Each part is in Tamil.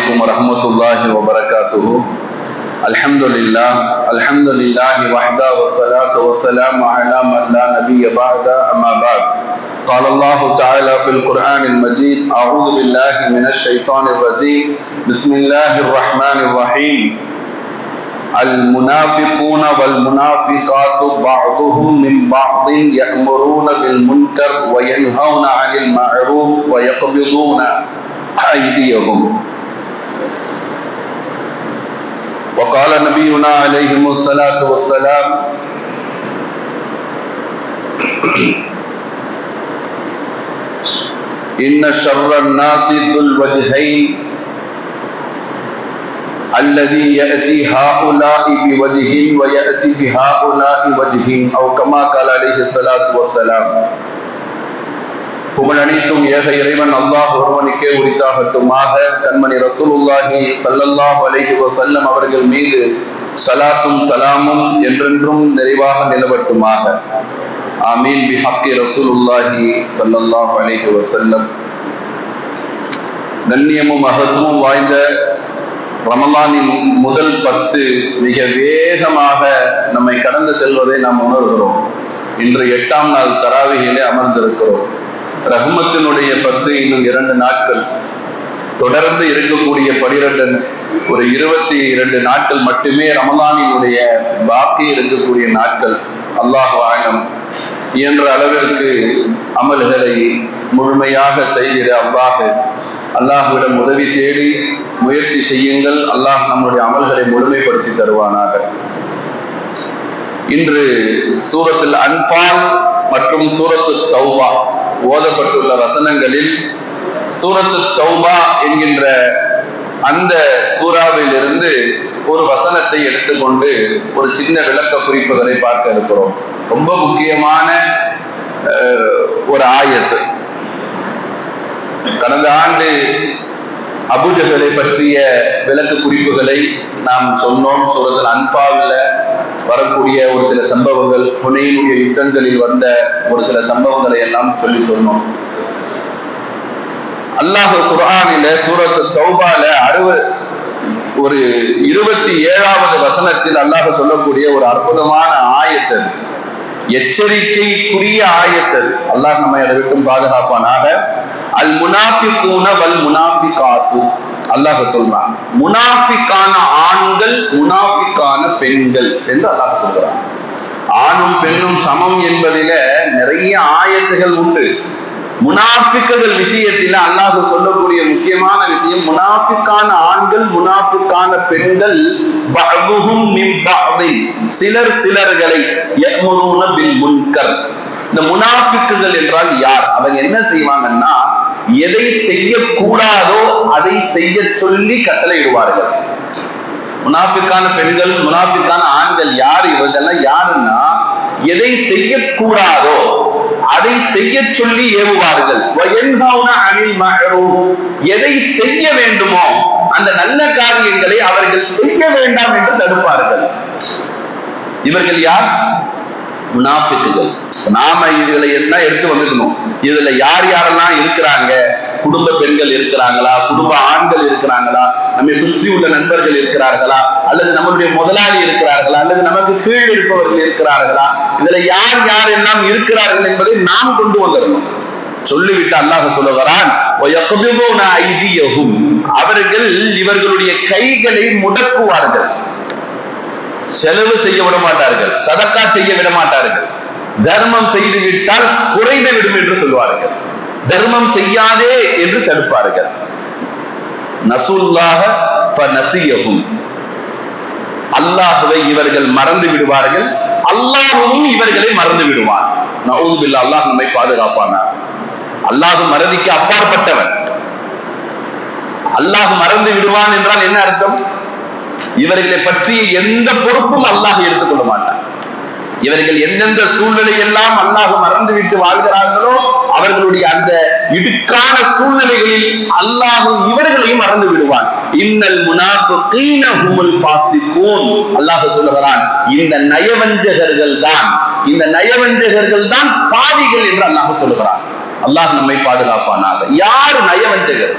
عليكم ورحمة الله وبركاته. الحمد لله الحمد لله وحده والصلاة والسلام على من لا نبي بعد أما بعد. قال الله تعالى في القرآن المجيد أعوذ بالله من الشيطان الرجيم. بسم الله الرحمن الرحيم. المنافقون والمنافقات بعضهم من بعض يأمرون بالمنكر وينهون عن المعروف ويقبضون أيديهم. وقال نبينا عليه الصلاة والسلام إن شر الناس ذو الوجهين الذي يأتي هؤلاء بوجه ويأتي بهؤلاء وجه أو كما قال عليه الصلاة والسلام. புகழ் அனைத்தும் ஏக இறைவன் அல்லாஹ் ஒருவனுக்கே உரித்தாகட்டுமாக. கண்மணி ரசூலுல்லாஹி சல்லல்லாஹு அலைஹி வஸல்லம் அவர்கள் மீது சலாத்தும் சலாமும் என்றென்றும் நிறைவாக நிலவட்டுமாக. ஆமீன். பி ஹக்கி ரசூலுல்லாஹி சல்லல்லாஹு அலைஹி வஸல்லம். கண்ணியமும் மகத்துவம் வாய்ந்த ரமலானின் முதல் பத்து மிக வேகமாக நம்மை கடந்து செல்வதை நாம் உணர்கிறோம். இன்று எட்டாம் நாள் தராவிகளே அமர்ந்திருக்கிறோம். ரஹ்மத்தினுடைய பத்து இன்னும் இரண்டு நாட்கள். தொடர்ந்து இருக்கக்கூடிய பனிரெண்டு ஒரு இருபத்தி இரண்டு நாட்கள் மட்டுமே ரமலானினுடைய பாக்கி இருக்கக்கூடிய நாட்கள். அல்லாஹ் ஆயம் இயன்ற அளவிற்கு அமல்களை முழுமையாக செய்கிற அல்லாஹ். அல்லாஹுவிடம் உதவி தேடி முயற்சி செய்யுங்கள். அல்லாஹ் நம்முடைய அமல்களை முழுமைப்படுத்தி தருவானாக. இன்று சூரத்தில் அன்பால் மற்றும் சூரத்து தௌபா. ஓதப்பட்டுள்ள வசனங்களில் சூரத்து தௌபா என்கின்ற அந்த சூறாவில் இருந்து ஒரு வசனத்தை எடுத்துக்கொண்டு ஒரு சின்ன விளக்க குறிப்புகளை பார்க்க இருக்கிறோம். ரொம்ப முக்கியமான ஒரு ஆயத்து. கடந்த ஆண்டு அபுஜகளை பற்றிய விளக்கு குறிப்புகளை நாம் சொன்னோம். சூரத்தில் அன்பாவில் வரக்கூடிய ஒரு சில சம்பவங்கள் புனையினுடைய யுத்தங்களில் வந்த ஒரு சில சம்பவங்களை எல்லாம் சொல்லி சொன்னோம் அல்லாஹ் குரானில சூரத்து தௌபால அறுவ ஒரு இருபத்தி ஏழாவது வசனத்தில் அல்லாஹ் சொல்லக்கூடிய ஒரு அற்புதமான ஆயத்தல் எச்சரிக்கைக்குரிய ஆயத்தல் அல்லாஹ் நம்மை அதை விட்டும் பாதுகாப்பானாக. அல் முனாபி கூன வல் முனாஃபிகாத்து. அல்லாஹ் சொல்றான் முனாபிக்கான ஆண்கள் பெண்கள் என்று அல்லாஹ் சொல்றான். ஆணும் பெண்ணும் சமம் என்பதில நிறைய ஆயத்துகள் உண்டு. முனாஃபிக்குகள் விஷயத்தில அல்லாஹ் சொல்லக்கூடிய முக்கியமான விஷயம் முனாஃபிக்கான ஆண்கள் முனாஃபிக்கான பெண்கள் சிலர் சிலர்களை முன்கர். இந்த முனாஃபிக்குகள் என்றால் யார்? அவங்க என்ன செய்வாங்கன்னா எதை செய்யக்கூடாதோ அதை செய்ய சொல்லி கட்டளையிடுவார்கள். முனாஃபிக்கான பெண்கள் முனாஃபிக்கான ஆண்கள் யார் இவங்கெல்லாம் யாருன்னா எதை செய்யக்கூடாதோ அதை செய்ய சொல்லி ஏவுவார்கள். எதை செய்ய வேண்டுமோ அந்த நல்ல காரியங்களை அவர்கள் செய்ய வேண்டாம் என்று தடுப்பார்கள். இவர்கள் யார்? முனாஃபிக்குகள். நாம இதுல என்ன எடுத்து வந்துக்கணும். இதுல யார் யாரெல்லாம் இருக்கிறாங்க? குடும்ப பெண்கள் இருக்கிறாங்களா? குடும்ப ஆண்கள் இருக்கிறாங்களா? நம்மை சுற்றி உள்ள நண்பர்கள் இருக்கிறார்களா? அல்லது நம்மளுடைய முதலாளி இருக்கிறார்களா? அல்லது நமக்கு கீழ் இருப்பவர்கள் இருக்கிறார்களா? இதுல யார் யார் எல்லாம் இருக்கிறார்கள் என்பதை நாம் கொண்டு வந்துடணும் சொல்லிவிட்டு அல்லாஹ் சொல்லுகிறான் அவர்கள் இவர்களுடைய கைகளை முடக்குவார்கள். செலவு செய்ய விட மாட்டார்கள். சதக்கா செய்ய விட மாட்டார்கள். தர்மம் செய்து விட்டால் குறைந்து விடும் என்று சொல்வார்கள். தர்மம் செய்யாதே என்று தடுப்பார்கள். நசுல்லாக அல்லாஹுவை இவர்கள் மறந்து விடுவார்கள். அல்லாஹுவும் இவர்களை மறந்து விடுவான். நவுதுபில்லா அல்லாஹ் நம்மை பாதுகாப்பானார். அல்லாஹு மறதிக்கு அப்பாற்பட்டவன். அல்லாஹ் மறந்து விடுவான் என்றால் என்ன அர்த்தம்? இவர்களை பற்றிய எந்த பொறுப்பும் அல்லாஹ் எடுத்துக்கொள்ள மாட்டான். இவர்கள் எந்தெந்த சூழ்நிலை எல்லாம் அல்லாஹ் மறந்து விட்டு வாழ்கிறார்களோ அவர்களுடைய அந்த இடுக்கான சூழ்நிலைகளில் அல்லாஹ் இவர்களையும் மறந்து விடுவான். இன்னல் முனாஃபிகீன ஹுமுல் ஃபாசிகூன். அல்லாஹ் சொல்லுகிறான் இந்த நயவஞ்சகர்கள் தான் இந்த நயவஞ்சகர்கள் தான் பாவிகள் என்று அல்லாஹ் சொல்லுகிறான். அல்லாஹ் நம்மை பாதுகாப்பானாக. யார் நயவஞ்சகர்?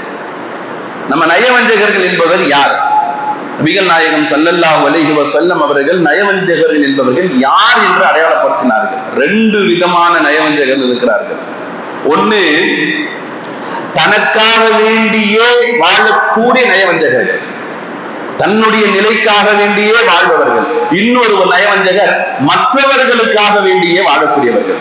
நம்ம நயவஞ்சகர்கள் என்பவர் யார்? நபிகள் நாயகம் சல்லல்லா அலைஹி செல்லம் அவர்கள் நயவஞ்சகர்கள் என்பவர்கள் யார் என்று அடையாளப்படுத்தினார்கள். ரெண்டு விதமான நயவஞ்சகர்கள் இருக்கிறார்கள். ஒண்ணு தனக்காக வேண்டியே வாழக்கூடிய நயவஞ்சகர்கள் தன்னுடைய நிலைக்காக வேண்டியே வாழ்பவர்கள். இன்னொரு நயவஞ்சகர் மற்றவர்களுக்காக வேண்டியே வாழக்கூடியவர்கள்.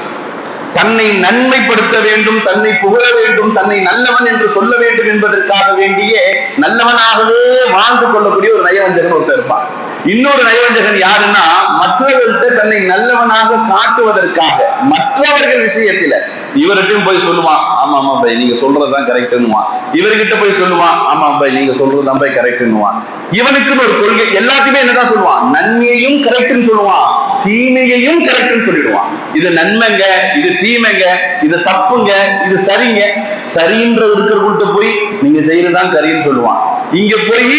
தன்னை நன்மைப்படுத்த வேண்டும் தன்னை புகழ வேண்டும் தன்னை நல்லவன் என்று சொல்ல வேண்டும் என்பதற்காக வேண்டியே நல்லவனாகவே வாழ்ந்து கொள்ளக்கூடிய ஒரு நயவஞ்சகன் ஒருத்தர் இருப்பான் இன்னொரு நயவஞ்சகன் யாருன்னா மற்றவர்கள்ட்ட தன்னை நல்லவனாக காட்டுவதற்காக. மற்றவர்கள் விஷயத்துல இவர்கிட்டயும் போய் சொல்லுவான் ஆமா ஆமா பை நீங்க சொல்றதுதான் கரெக்டுன்னுவான் இவர்கிட்ட போய் சொல்லுவான் ஆமா பை நீங்க சொல்றதுதான் பை கரெக்டுன்னுவான் இவனுக்குன்னு ஒரு கொள்கை எல்லாத்தையுமே என்னதான் சொல்லுவான்? நன்மையையும் கரெக்ட்னு சொல்லுவான். தீமையையும் கரெக்ட்னு சொல்லிடுவான். இது நன்மைங்க இது தீமைங்க இது தப்புங்க இது சரிங்க. சரின்ற இருக்கிறவங்கள்ட்ட போய் நீங்க செய்யறதுதான் சரின்னு சொல்லுவான். இங்க போய்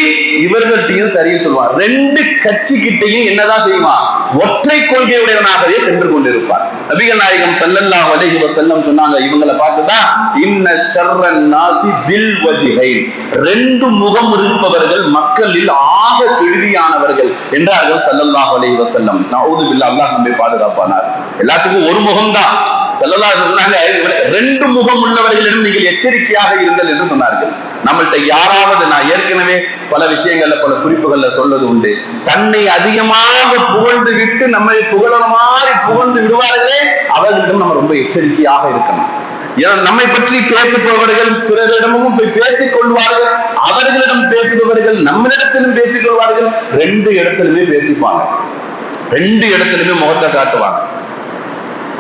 இவர்கள்ட்டையும் சரின்னு சொல்லுவான். ரெண்டு கட்சி கிட்டையும் என்னதான் செய்வான்? ஒற்றை உடையவனாகவே சென்று கொண்டிருப்பார். நபிகள் நாயகம் ஸல்லல்லாஹு அலைஹி வஸல்லம் சொன்னாங்க இவங்களை பார்த்துதான் இன்ன ஷர்ரன் நாசி தில் வஜிகை ரெண்டு முகம் இருப்பவர்கள் மக்களில் ஆக கெடுதியானவர்கள் என்றார்கள் ஸல்லல்லாஹு அலைஹி வஸல்லம். நான் ஊதுபில்லா அல்லாஹ் நம்மை பாதுகாப்பானார். எல்லாத்துக்கும் ஒரு முகம்தான். ஸல்லல்லாஹு சொன்னாங்க ரெண்டு முகம் உள்ளவர்களிடம் நீங்கள் எச்சரிக்கையாக இருங்கள் என்று சொன்னார்கள். நம்மள்ட்ட யாராவது நான் ஏற்கனவே பல விஷயங்கள்ல பல குறிப்புகள்ல சொல்வது உண்டு. தன்னை அதிகமாக புகழ்ந்து விட்டு நம்மை புகழ மாதிரி புகழ்ந்து விடுவார்களே அவர்களிடம் நம்ம ரொம்ப எச்சரிக்கையாக இருக்கணும். ஏன்னா நம்மை பற்றி பேசுபவர்கள் பிறரிடமும் போய் பேசிக் கொள்வார்கள் அவர்களிடம் பேசுபவர்கள் நம்மளிடத்திலும் பேசிக் கொள்வார்கள் ரெண்டு இடத்திலுமே பேசிப்பாங்க. ரெண்டு இடத்திலுமே முகத்தை காட்டுவாங்க.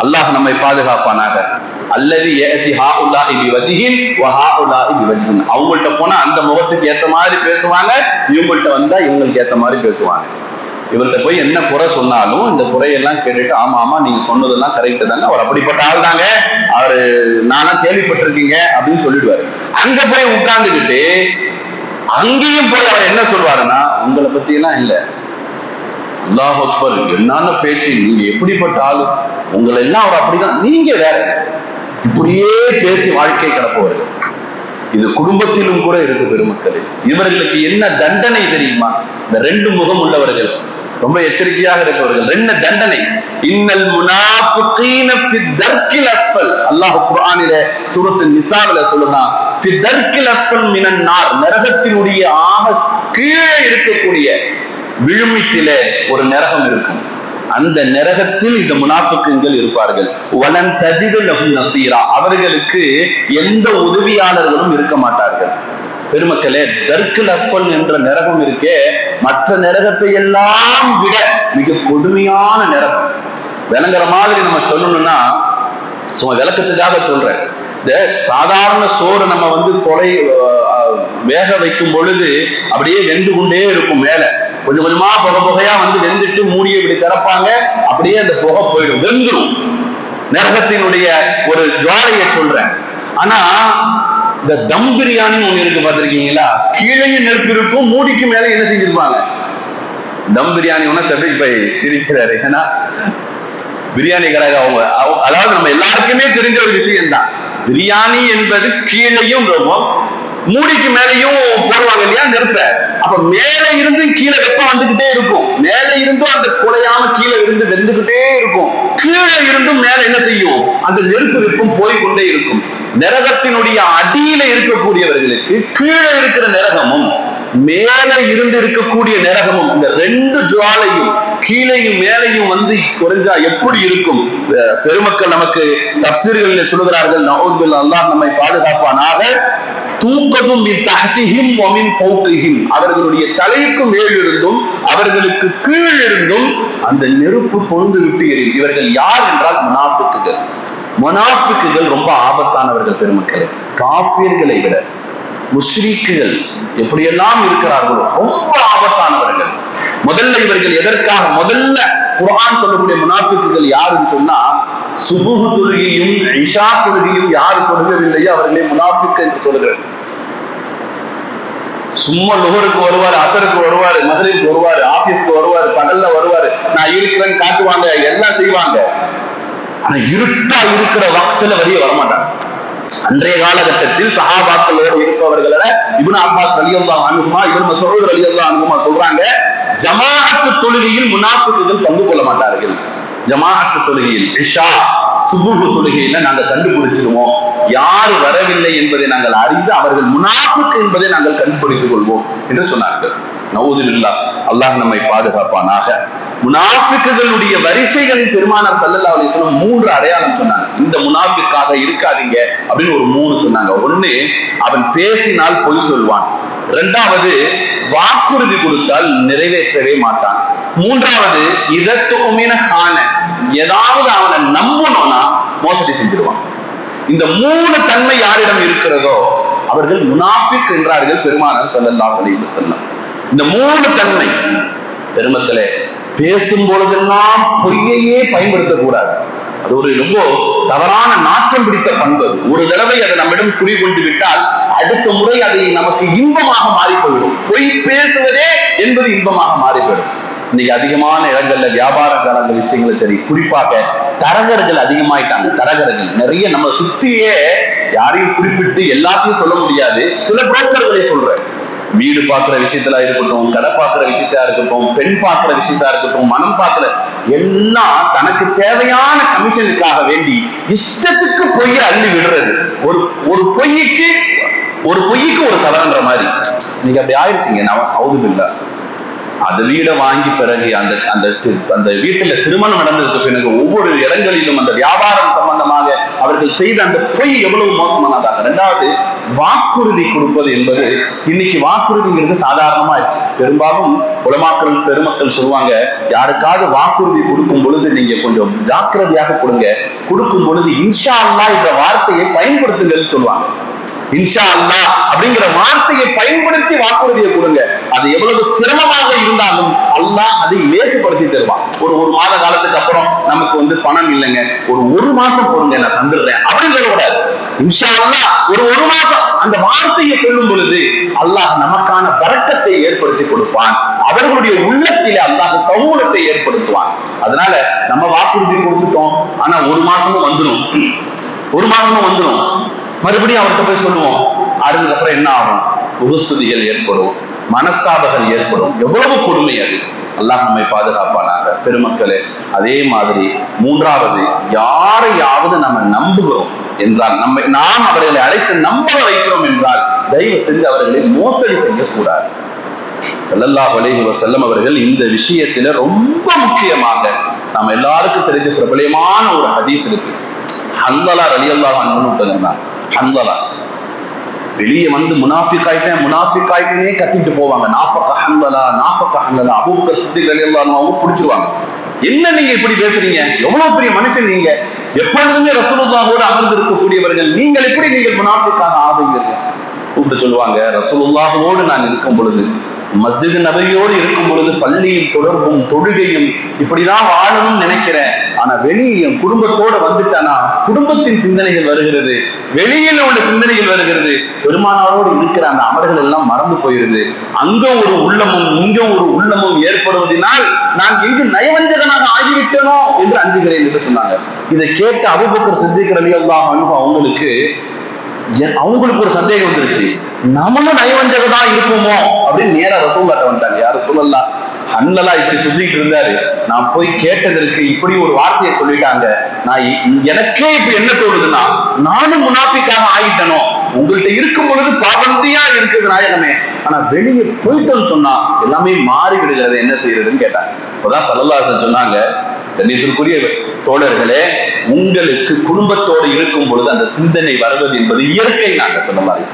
அல்லாஹ் நம்மை பாதுகாப்பானாக. அல்லது ஏத்தி ஹாஉல்லாஹி பிவஜிஹின் வ ஹாஉல்லாஹி பிவஜிஹின். அவங்கள்ட்ட போனா அந்த முகத்துக்கு ஏத்த மாதிரி பேசுவாங்க இவங்கள்ட்ட வந்தா இவங்களுக்கு ஏத்த மாதிரி பேசுவாங்க. இவர்கிட்ட போய் என்ன குறை சொன்னாலும் இந்த குறையெல்லாம் கேட்டுட்டு ஆமா ஆமா நீங்க சொன்னதெல்லாம் கரெக்ட் தாங்க. அவர் அப்படிப்பட்ட ஆள் தாங்க. அவரு நானா கேள்விப்பட்டிருக்கீங்க அப்படின்னு சொல்லிடுவாரு. அங்க போய் உட்கார்ந்துக்கிட்டு அங்கேயும் போய் அவர் என்ன சொல்வாருன்னா உங்களை பத்தி எல்லாம் இல்ல. அல்லாஹ் அக்பர் பேச்சு நீங்க எப்படிப்பட்ட ஆளு? உங்களை எல்லாம் அவர் அப்படிதான். நீங்க வேற. இப்படியே பேசி வாழ்க்கை கிடப்பவர்கள் இது குடும்பத்திலும் கூட இருக்கு பெருமக்களே. இவர்களுக்கு என்ன தண்டனை தெரியுமா? இந்த ரெண்டு முகம் உள்ளவர்கள். ரொம்ப எச்சரிக்கையாக இருப்பவர்கள். என்ன தண்டனை? இன்னல் முனாஃபிகீன ஃபி தர்க்கில் அஸ்ஃபல். அல்லாஹ் குர்ஆனிலே சூரத்து நிசாவில சொல்றான் ஃபி தர்க்கில் அஸ்ஃபல் மினன் நார். நரகத்தினுடைய ஆக கீழே இருக்கக்கூடிய விழுமிட்டிலே ஒரு நரகம் இருக்கும். அந்த நரகத்தில் இந்த முனாஃபிக்குங்கள் இருப்பார்கள். வலன் தஜிது லஹு நசீரா. அவர்களுக்கு எந்த உதவியாளர்களும் இருக்க மாட்டார்கள். பெருமக்களே தர்க்கு லஃபல் என்ற நரகம் இருக்கே. மற்ற நரகத்தை எல்லாம் விட மிக கொடுமையான நரகம். விளங்குற மாதிரி நம்ம சொல்லணும்னா சும்மா விளக்கத்துக்காக சொல்றேன். இந்த சாதாரண சோறு நம்ம வந்து கொலை வேக வைக்கும் பொழுது அப்படியே வெந்து கொண்டே இருக்கும் மேல. கொஞ்சம் கொஞ்சமா புகை புகையா வந்து வெந்துட்டு மூடியை இப்படி திறப்பாங்க அப்படியே அந்த புகை போயிடும் வெந்துடும் நரகத்தினுடைய ஒரு ஜுவாலையை சொல்றேன். ஆனா இந்த தம் பிரியாணி ஒண்ணு இருக்கு பார்த்திருக்கீங்களா? கீழே நெருப்பு இருக்கும் மூடிக்கு மேல என்ன செஞ்சிருப்பாங்க? தம் பிரியாணி ஒண்ணு செப்பி பை சிரிக்கிறாரு. ஏன்னா பிரியாணி அவங்க அதாவது நம்ம எல்லாருக்குமே தெரிஞ்ச ஒரு விஷயம் தான் பிரியாணி என்பது கீழேயும் இருக்கும் மூடிக்கு மேலையும் போடுவாங்க இல்லையா? நெருப்ப. அப்ப மேல இருந்து கீழே வெப்பம் வந்துகிட்டே இருக்கும். மேல இருந்தும் அந்த குலையாம கீழே இருந்து வெந்துகிட்டே இருக்கும். கீழே இருந்தும் மேல என்ன செய்யும்? அந்த நெருப்பு வெப்பம் போய்க்கொண்டே இருக்கும். நரகத்தினுடைய அடியில இருக்கக்கூடியவர்களுக்கு கீழே இருக்கிற நரகமும் மேல இருந்து இருக்கக்கூடிய நரகமும் இந்த ரெண்டு ஜுவாலையும் கீழையும் மேலையும் வந்து குறைஞ்சா எப்படி இருக்கும்? பெருமக்கள் நமக்கு தப்சீர்களில் சொல்லுகிறார்கள் நவுதுல் அல்லாஹ் நம்மை பாதுகாப்பானாக. தூக்கதும் மின் ஒமின் வ அவர்களுடைய தலைக்கு மேலிருந்தும் அவர்களுக்கு கீழிருந்தும் அந்த நெருப்பு பொழுது விட்டு எரியும். இவர்கள் யார் என்றால் மனாப்புக்குகள் மனாப்புக்குகள் ரொம்ப ஆபத்தானவர்கள் பெருமக்களே. காப்பியர்களை விட முஸ்ரீக்குகள் எப்படியெல்லாம் இருக்கிறார்களோ ரொம்ப ஆபத்தானவர்கள். முதல்ல இவர்கள் எதற்காக முதல்ல குரான் சொல்லக்கூடிய முனாஃபிக்குகள் யாருன்னு சொன்னா சுபுகு தொழுகையும் இஷா தொழுகையும் யார் தொழுகவில்லையோ அவர்களே முனாஃபிக் என்று சொல்லுகிறது சும்மா லுகருக்கு வருவாரு அசருக்கு வருவாரு மதுரைக்கு வருவாரு ஆபீஸ்க்கு வருவாரு பகல்ல வருவாரு. நான் இருக்கிறேன்னு காட்டுவாங்க எல்லாம் செய்வாங்க. ஆனா இருட்டா இருக்கிற வக்துல வெளியே வரமாட்டாங்க. அன்றைய காலகட்டத்தில் சகாபாக்களோடு இருப்பவர்கள இவன் அப்பாஸ் அலியல்லா அனுகுமா இவன் மஸ்ஊத் அலியல்லா அனுகுமா சொல்றாங்க ஜமாஅத்து தொழுகையில் முனாஃபிக்குகள் பங்கு கொள்ள மாட்டார்கள். ஜமாஅத்து தொழுகையில் இஷா சுபுகு தொழுகையில நாங்க கண்டுபிடிச்சிருவோம். யார் வரவில்லை என்பதை நாங்கள் அறிந்து அவர்கள் முனாஃபிக் என்பதை நாங்கள் கண்டுபிடித்துக் கொள்வோம் என்று சொன்னார்கள். நவுதுல்லா அல்லாஹ் நம்மை பாதுகாப்பானாக. முனாஃபிக்குகளுடைய வரிசைகளின் பெருமானார் சல்லல்லா அலிஸ்லாம் மூன்று அடையாளம் சொன்னாங்க. இந்த முனாஃபிக்காக இருக்காதீங்க அப்படின்னு ஒரு மூணு சொன்னாங்க. ஒண்ணு அவன் பேசினால் பொய் சொல்வான். இரண்டாவது வாக்குறுதி கொடுத்தால் நிறைவேற்றவே மாட்டான். மூன்றாவது இதத்துக்குமீன காண ஏதாவது அவனை நம்பணும்னா மோசடி செஞ்சிருவான். இந்த மூணு தன்மை யாரிடம் இருக்கிறதோ அவர்கள் முனாபிக் என்றார்கள் பெருமானார் செல்லல்லாம் அலைஹி வஸல்லம். இந்த மூணு தன்மை பெருமக்களே பேசும் பொழுதெல்லாம் பொய்யையே பயன்படுத்தக்கூடாது. அது ஒரு ரொம்ப தவறான நாற்றம் பிடித்த பண்பு. ஒரு தடவை அதை நம்மிடம் குடிகொண்டு விட்டால் அடுத்த முறை அதை நமக்கு இன்பமாக மாறி பொய் பேசுவதே என்பது இன்பமாக மாறி போயிடும் இன்னைக்கு அதிகமான இடங்கள்ல வியாபார காலங்கள் விஷயங்களும் சரி குறிப்பாக தரகர்கள் அதிகமாயிட்டாங்க. தரகர்கள். நிறைய நம்ம சுத்தியே யாரையும் குறிப்பிட்டு எல்லாத்தையும் சொல்ல முடியாது. சில புரோக்கர்களை சொல்றேன். வீடு பாக்குற விஷயத்துல இருக்கட்டும் கடை பாக்குற விஷயத்தா இருக்கட்டும் பெண் பாக்குற விஷயத்தா இருக்கட்டும் மனம் பாக்குற எல்லாம் தனக்கு தேவையான கமிஷனுக்காக வேண்டி இஷ்டத்துக்கு பொய்ய அள்ளி விடுறது. ஒரு ஒரு பொய்க்கு ஒரு பொய்க்கு ஒரு சவரன்ற மாதிரி. நீங்க அப்படி ஆயிடுச்சிங்க நான் அவுதுமில்ல அந்த வீடை வாங்கி பிறகு அந்த அந்த அந்த வீட்டுல திருமணம் நடந்ததுக்கு பிறகு ஒவ்வொரு இடங்களிலும் அந்த வியாபாரம் சம்பந்தமாக அவர்கள் செய்த அந்த பொய் எவ்வளவு மோசமானதாக. ரெண்டாவது வாக்குறுதி கொடுப்பது என்பது இன்னைக்கு வாக்குறுதிங்கிறது சாதாரணமா பெரும்பாலும் உலமாக்கள் பெருமக்கள் சொல்லுவாங்க யாருக்காவது வாக்குறுதி கொடுக்கும் பொழுது நீங்க கொஞ்சம் ஜாக்கிரதையாக கொடுங்க. கொடுக்கும் பொழுது இன்ஷா அல்லா இந்த வார்த்தையை பயன்படுத்துங்கன்னு சொல்லுவாங்க. இன்ஷா அல்லாஹ் அப்படிங்கிற வார்த்தையை பயன்படுத்தி வாக்குறுதியை கொடுங்க. அது எவ்வளவு சிரமமாக இருந்தாலும் அல்லாஹ் அதை லேசுப்படுத்தி தருவான். ஒரு ஒரு மாத காலத்துக்கு அப்புறம் நமக்கு வந்து பணம் இல்லைங்க. ஒரு ஒரு மாசம் போடுங்க நான் தந்துடுறேன் அப்படின்னு சொல்லக்கூடாது இன்ஷா அல்லா ஒரு ஒரு மாசம் அந்த வார்த்தையை சொல்லும் பொழுது அல்லாஹ் நமக்கான பறக்கத்தை ஏற்படுத்தி கொடுப்பான். அவர்களுடைய உள்ளத்திலே அல்லாஹ் சமூகத்தை ஏற்படுத்துவான். அதனால நம்ம வாக்குறுதி கொடுத்துட்டோம். ஆனா ஒரு மாசமும் வந்துடும் ஒரு மாசமும் வந்துடும் மறுபடியும் அவர்கிட்ட போய் சொல்லுவோம். அதுக்கு அப்புறம் என்ன ஆகும்? உபஸ்துதிகள் ஏற்படும் மனஸ்தாபங்கள் ஏற்படும். எவ்வளவு கொடுமை அது. அல்லாஹ் நம்மை பாதுகாப்பானாங்க பெருமக்களே அதே மாதிரி மூன்றாவது யாரையாவது நம்ம நம்புகிறோம் என்றால் நம்ம நாம் அவர்களை அழைத்து நம்ப வைக்கிறோம் என்றால் தயவு செஞ்சு அவர்களை மோசடி செய்யக்கூடாது. செல்லல்லா அலைஹி வஸல்லம் அவர்கள் இந்த விஷயத்துல ரொம்ப முக்கியமாக நம்ம எல்லாருக்கும் தெரிஞ்ச பிரபலமான ஒரு ஹதீஸ் இருக்கு. அல்லல்லா ரலி அல்லாஹ் அன்ஹு ஒருத்தங்க ஹந்தலா வெளியே வந்து முனாஃபிக் ஆயிட்டேன் முனாஃபிக் ஆயிட்டேனே கத்திட்டு போவாங்க. நாப்பக்க ஹந்தலா நாப்பக்க ஹன்லலா அபூபக்கர் சித்திக் ரலியல்லாஹு அன்ஹு அவங்க பிடிச்சிருவாங்க. என்ன நீங்க இப்படி பேசுறீங்க? எவ்வளவு பெரிய மனுஷன் நீங்க? எப்பொழுதுமே ரசூலுல்லாஹோடு அமர்ந்து இருக்கக்கூடியவர்கள். நீங்கள் எப்படி நீங்கள் முனாஃபிக்காக ஆகுவீர்கள் கூப்பிட்டு சொல்லுவாங்க ரசூலுல்லாஹோடு நான் இருக்கும் பொழுது மஸ்ஜித் நபையோடு இருக்கும் பொழுது பள்ளியும் தொடர்பும் தொழுகையும் இப்படிதான் வாழணும்னு நினைக்கிறேன். ஆனா வெளியே என் குடும்பத்தோட வந்துட்டானா? குடும்பத்தின் சிந்தனைகள் வருகிறது. வெளியில உள்ள சிந்தனைகள் வருகிறது. பெருமானாரோடு இருக்கிற அந்த அமர்கள் எல்லாம் மறந்து போயிருது. அங்க ஒரு உள்ளமும் இங்க ஒரு உள்ளமும் ஏற்படுவதனால் நான் எங்கு நயவஞ்சகனாக ஆகிவிட்டேனோ என்று அஞ்சுகிறேன் என்று சொன்னாங்க. இதை கேட்டு அபுபக்கர் சித்திக்கிற அல்லாஹ் அனுபவம் அவங்களுக்கு அவங்களுக்கு ஒரு சந்தேகம் வந்துருச்சு. நம்மளும் நயவஞ்சகதா இருப்போமோ அப்படின்னு நேரா ரசூல்லாட்ட வந்தாங்க யாரும் சொல்லலாம் அண்ணலா இப்படி சொல்லிட்டு இருந்தாரு. நான் போய் கேட்டதற்கு இப்படி ஒரு வார்த்தையை சொல்லிட்டாங்க. நான் எனக்கே இப்ப என்ன தோணுதுன்னா நானும் முனாபிக்காக ஆகிட்டனோ உங்கள்கிட்ட இருக்கும் பொழுது பாபந்தியா இருக்குது நாயகமே. ஆனா வெளியே போயிட்டோம்னு சொன்னா எல்லாமே மாறி விடுகிறது என்ன செய்யறதுன்னு கேட்டாங்க. இப்பதான் சல்லல்லாஹு சொன்னாங்க கண்ணியத்திற்குரிய தோழர்களே உங்களுக்கு குடும்பத்தோடு இருக்கும் பொழுது அந்த சிந்தனை வருவது என்பது இயற்கை நாங்க சொன்ன மாதிரி.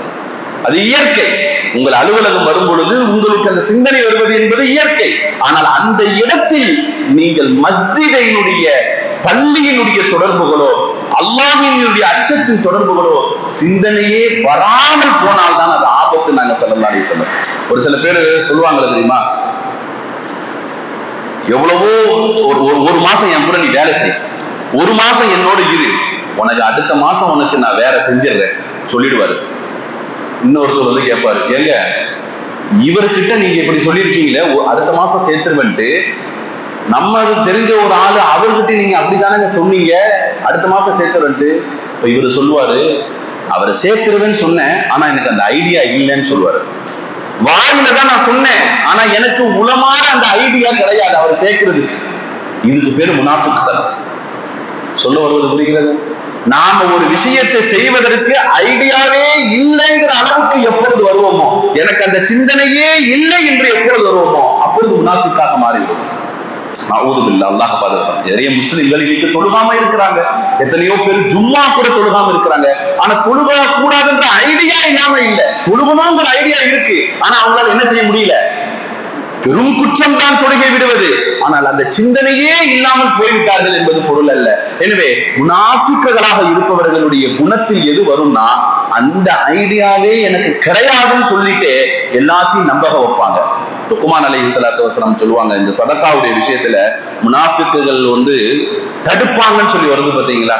அது இயற்கை. உங்கள் அலுவலகம் வரும் பொழுது உங்களுக்கு அந்த சிந்தனை வருவது என்பது இயற்கை. ஆனால் அந்த இடத்தில் நீங்கள் மஸ்ஜிதையினுடைய பள்ளியினுடைய தொடர்புகளோ அல்லாஹினுடைய அச்சத்தின் தொடர்புகளோ சிந்தனையே வராமல் போனால் தான் அது ஆபத்து நாங்க சொல்லலாம் சொல்ல ஒரு சில பேர் சொல்லுவாங்களே தெரியுமா? எவ்வளவோ ஒரு ஒரு ஒரு மாசம் என் கூட நீ வேலை செய். ஒரு மாசம் என்னோட இரு. உனக்கு அடுத்த மாசம் உனக்கு நான் வேற செஞ்சிடுறேன். சொல்லிடுவாரு. இன்னொருத்தர் வந்து கேட்பாரு ஏங்க இவர்கிட்ட நீங்க இப்படி சொல்லியிருக்கீங்களே அடுத்த மாசம் சேர்த்துருவன்ட்டு. நம்ம தெரிஞ்ச ஒரு ஆளு அவர்கிட்ட நீங்க அப்படித்தானங்க சொன்னீங்க. அடுத்த மாசம் சேர்த்துருவன்ட்டு. இப்ப இவரு சொல்லுவாரு அவரை சேர்த்துருவேன்னு சொன்னேன் ஆனா எனக்கு அந்த ஐடியா இல்லைன்னு சொல்லுவாரு. வாயில தான் நான் சொன்னேன். ஆனா எனக்கு உளமான அந்த ஐடியா கிடையாது. அவர் சேர்க்கிறதுக்கு இதுக்கு பேரு முனாஃபிக்குத்தனம். சொல்ல வருவது புரிகிறது? நாம ஒரு விஷயத்தை செய்வதற்கு ஐடியாவே இல்லைங்கிற அளவுக்கு எப்பொழுது வருவோமோ? எனக்கு அந்த சிந்தனையே இல்லை என்று எப்பொழுது வருவோமோ? அப்பொழுது முனாஃபிக்காக மாறிவிடும். அவுதுபில்ல அல்லாஹ் பாதுகாப்பு நிறைய முஸ்லிம்கள் இன்னைக்கு தொழுகாம இருக்கிறாங்க. எத்தனையோ பேர் ஜும்மா கூட தொழுகாம இருக்கிறாங்க. ஆனா தொழுக கூடாதுன்ற ஐடியா இல்லாம இல்ல. தொழுகணுங்கிற ஐடியா இருக்கு. ஆனா அவங்களால என்ன செய்ய முடியல? பெரும் குற்றம் தான் தொழுகை விடுவது. ஆனால் அந்த சிந்தனையே இல்லாமல் போய்விட்டார்கள் என்பது பொருள் அல்ல. எனவே முனாஃபிக்குகளாக இருப்பவர்களுடைய குணத்தில் எது வரும்னா அந்த ஐடியாவே எனக்கு கிடையாதுன்னு சொல்லிட்டு எல்லாத்தையும் நம்பக வைப்பாங்க. லுக்குமான் அலி சலாத்து வசனம் சொல்லுவாங்க. இந்த சதக்காவுடைய விஷயத்துல முனாஃபிக்குகள் வந்து தடுப்பாங்கன்னு சொல்லி வருது பாத்தீங்களா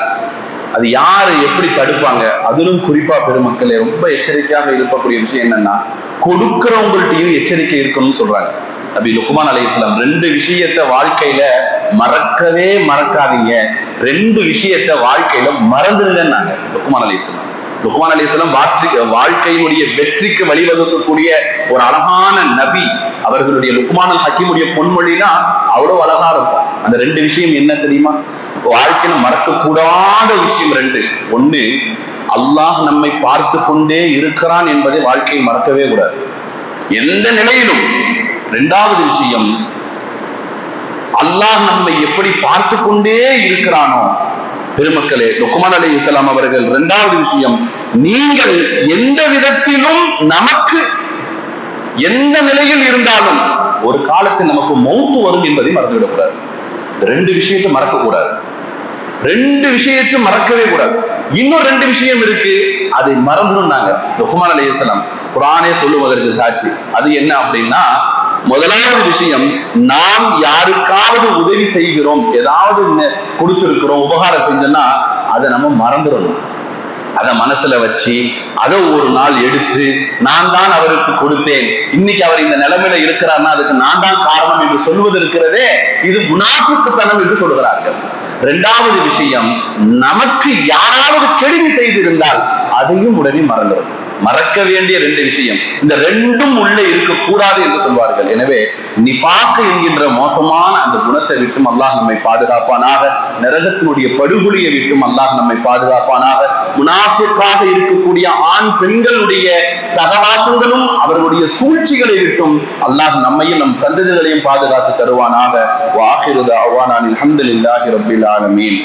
அது யாரு எப்படி தடுப்பாங்க? அதிலும் குறிப்பா பெருமக்களே ரொம்ப எச்சரிக்கையாக இருக்கக்கூடிய விஷயம் என்னன்னா கொடுக்கிறவங்கள்ட்டையும் எச்சரிக்கை இருக்கணும்னு சொல்றாங்க. அப்படி லுக்குமான் அலி இஸ்லாம் ரெண்டு விஷயத்த வாழ்க்கையில மறக்கவே மறக்காதீங்க. ரெண்டு விஷயத்த வாழ்க்கையில மறந்துருங்கன்னாங்க லுக்குமான் அலி இஸ்லாம் லுக்மான் அலி இஸ்லாம் வாழ்க்கையினுடைய வெற்றிக்கு வழிவகுக்கக்கூடிய ஒரு அழகான நபி அவர்களுடைய லுக்மான் ஹக்கீமுடைய பொன்மொழினா அவ்வளவு அழகா இருக்கும். அந்த ரெண்டு விஷயம் என்ன தெரியுமா? வாழ்க்கையில மறக்கக்கூடாத விஷயம் ரெண்டு. ஒண்ணு அல்லாஹ் நம்மை பார்த்து கொண்டே இருக்கிறான் என்பதை வாழ்க்கையை மறக்கவே கூடாது. எந்த நிலையிலும். இரண்டாவது விஷயம் அல்லாஹ் நம்மை எப்படி பார்த்து கொண்டே இருக்கிறானோ பெருமக்களே லுக்குமான் அலி இஸ்லாம் அவர்கள் இரண்டாவது விஷயம் நீங்கள் எந்த விதத்திலும் நமக்கு எந்த நிலையில் இருந்தாலும் ஒரு காலத்தில் நமக்கு மௌத்து வரும் என்பதை மறந்துவிடக்கூடாது. ரெண்டு விஷயத்தை மறக்க கூடாது ரெண்டு விஷயத்தையும் மறக்கவே கூடாது. இன்னும் ரெண்டு விஷயம் இருக்கு. அதை மறந்துடும்னாங்க லுக்குமான் அலி இஸ்லாம் குரானே சொல்லுவதற்கு சாட்சி. அது என்ன அப்படின்னா முதலாவது விஷயம் நாம் யாருக்காவது உதவி செய்கிறோம் ஏதாவது கொடுத்திருக்கிறோம் உபகாரம் செஞ்சோம்னா அதை நம்ம மறந்துடணும். அதை மனசுல வச்சு அதை ஒரு நாள் எடுத்து நான் தான் அவருக்கு கொடுத்தேன். இன்னைக்கு அவர் இந்த நிலைமையில இருக்கிறார்னா அதுக்கு நான் தான் காரணம் என்று சொல்வது இருக்கிறதே இது முனாஃபிக்குத்தனம் என்று சொல்கிறார்கள் இரண்டாவது விஷயம் நமக்கு யாராவது கெடுதி செய்திருந்தால் அதையும் உடனே மறந்துடும். மறக்க வேண்டிய ரெண்டு விஷயம். இந்த ரெண்டும் உள்ளே இருக்கக்கூடாது என்று சொல்வார்கள். எனவே நிபாக்கு என்கின்ற மோசமான அந்த குணத்தை விட்டும் அல்லாஹ் நம்மை பாதுகாப்பானாக நரகத்தினுடைய படுகொலியை விட்டும் அல்லாஹ் நம்மை பாதுகாப்பானாக முனாஃபிக்காக இருக்கக்கூடிய ஆண் பெண்களுடைய சகவாசங்களும் அவர்களுடைய சூழ்ச்சிகளை விட்டும் அல்லாஹ் நம்மையும் நம் சந்ததிகளையும் பாதுகாத்து தருவானாக. வாஹிருத அவானான் அலமதுல்லாஹி ரபில் ஆலமீன்.